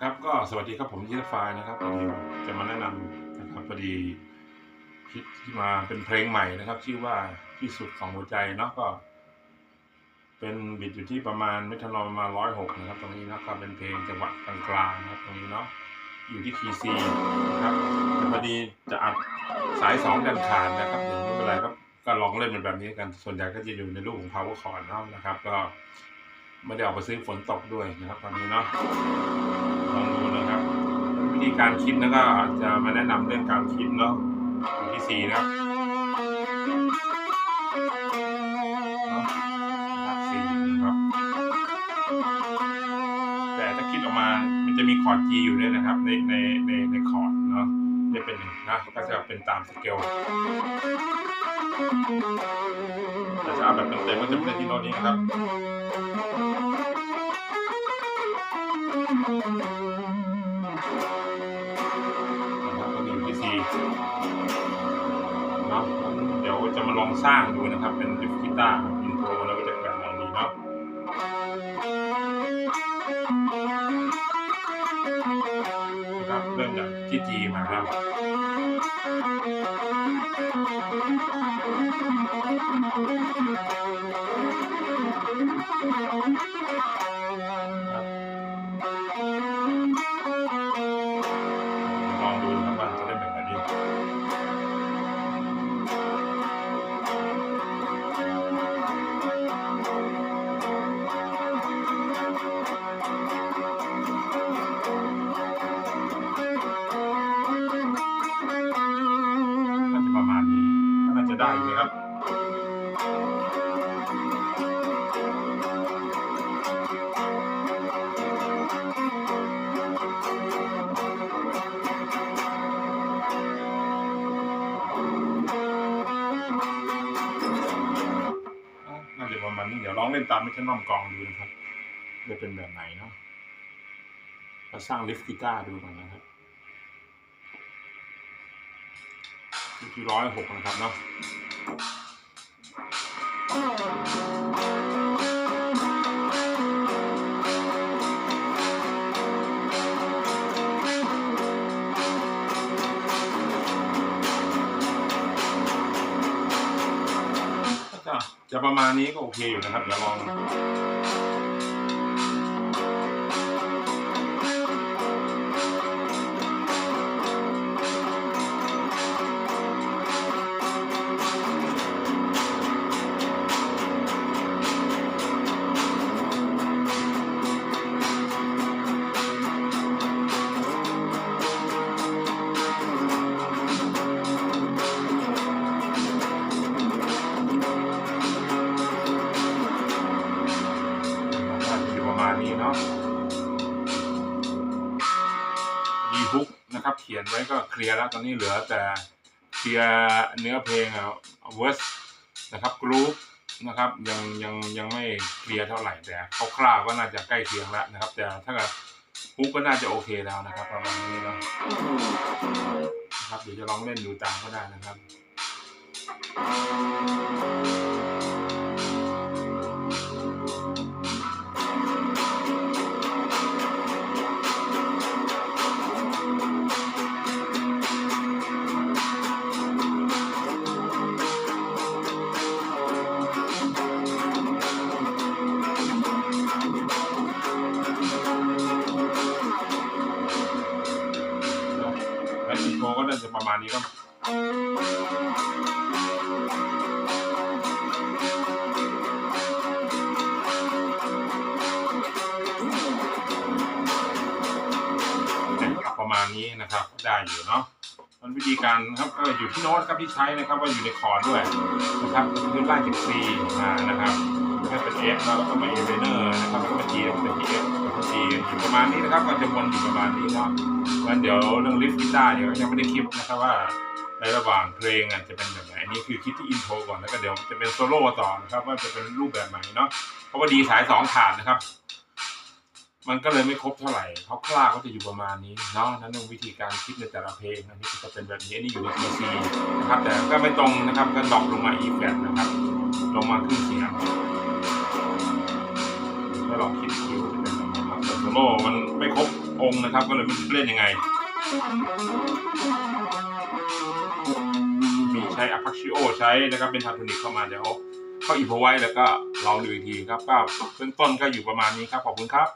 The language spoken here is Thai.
ครับก็สวัสดีครับผมยิทไฟนะครับวันนี้จะมาแนะนำนะครับพอดีคิดที่มาเป็นเพลงใหม่นะครับ ชื่อว่าที่สุดของหัวใจเนาะก็ เป็นบิดอยู่ที่ประมาณเมทานอประมาณร้อยหกนะครับ ตรงนี้นะก็เป็นเพลงจังหวะกลางๆนะครับ ตรงนี้เนาะอยู่ที่คีซีนะครับพอดีจะอัดสายสองดันขาดนะครับเดี๋ยวไม่เป็นไรครับก็ลองเล่นเป็นแบบนี้กัน ส่วนใหญ่ก็จะอยู่ในรูปของ power chord เนาะนะครับ ก็ไม่ได้ออกไปซื้อฝนตกด้วยนะครับ ตอนนี้เนาะ ธีการคิดนะก็จะมาแนะนำเรื่องการคิดเนาะที่สี่นะครับนะหลักสี่นะครับ แต่ถ้าคิดออกมา มันจะมีคอร์ด G อยู่ด้วยนะครับ ในในในในคอร์ดเนาะจะเป็นหนึ่งนะก็จะเป็นตามสเกลแต่ถ้าเอาแบบเต็มๆก็จะเป็นที่โน้ตนี้นะครับนะครับ องสร้างดูนะครับเป็นดิฟกีตาร์ น่าจะได้อยู่นะครับน่าจะประมาณนี้เดี๋ยวลองเล่นตามไม่ใช่น้อมกองดูนะครับจะเป็นแบบไหนเนาะเราสร้างลิฟกีตาร์ดูก่อนนะครับอยู่ ที่ร้อยหกนะครับเนาะจะประมาณนี้ก็โอเคอยู่นะครับเดี๋ยวลอง นาะมีฮุกนะครับ เขียนไว้ก็เคลียร์แล้วตอนนี้เหลือแต่เคลียร์เนื้อเพลงอะเวสนะครับกรุ๊ปนะครับ ยังยังยังไม่เคลียร์เท่าไหร่แต่คร่าวๆก็น่าจะใกล้เคียงแล้วนะครับ แต่ถ้าเกิดฮุกก็น่าจะโอเคแล้วนะครับประมาณนี้เนาะนะครับเดี๋ยวจะลองเล่นดูตามก็ได้นะครับ ประมาณนี้ก็ประมาณนี้นะครับได้อยู่เนาะมันวิธีการครับก็อยู่ที่โน้ตครับที่ใช้นะครับว่าอยู่ในคอร์ดด้วยนะครับคือไล่จาก C มานะครับก็เป็น F แล้วก็มา A minor นะครับแล้วก็มา G แล้วก็เป็น F แล้วก็ G อยู่ประมาณนี้นะครับก็จะวนอยู่ประมาณนี้เนาะ งั้นเดี๋ยวเรื่องลิฟต์กีตาร์เดี๋ยวยังไม่ได้คิดนะครับว่าในระหว่างเพลงอะจะเป็นแบบไหนอันนี้คือคิดที่อินโทรก่อนแล้วก็เดี๋ยวจะเป็นโซโล่ต่อนะครับว่าจะเป็นรูปแบบไหนเนาะเพราะว่าดีสายสองขาดนะครับ มันก็เลยไม่ครบเท่าไหร่เขาคร่าก็จะอยู่ประมาณนี้เนาะนั่นเรื่องวิธีการคิดในแต่ละเพลงอันนี้ก็จะเป็นแบบนี้นนี้อยู่ใน T C นะครับ แต่ก็ไม่ตรงนะครับก็ดรอปลงมา E flat นะครับลงมาครึ่งเสียงก็ลองคิดคิวจะเป็นแบบไหนครับโซโล่มันไม่ครบ องค์นะครับ ก็เลยไม่รู้เล่นยังไงมีใช้อะพัชชิโอใช้นะครับเป็นทาร์ทูนิกเข้ามาเดี๋ยวเขาอีโพไว้แล้วก็เราดูอีกทีครับก็เบื้องต้นก็อยู่ประมาณนี้ครับขอบคุณครับ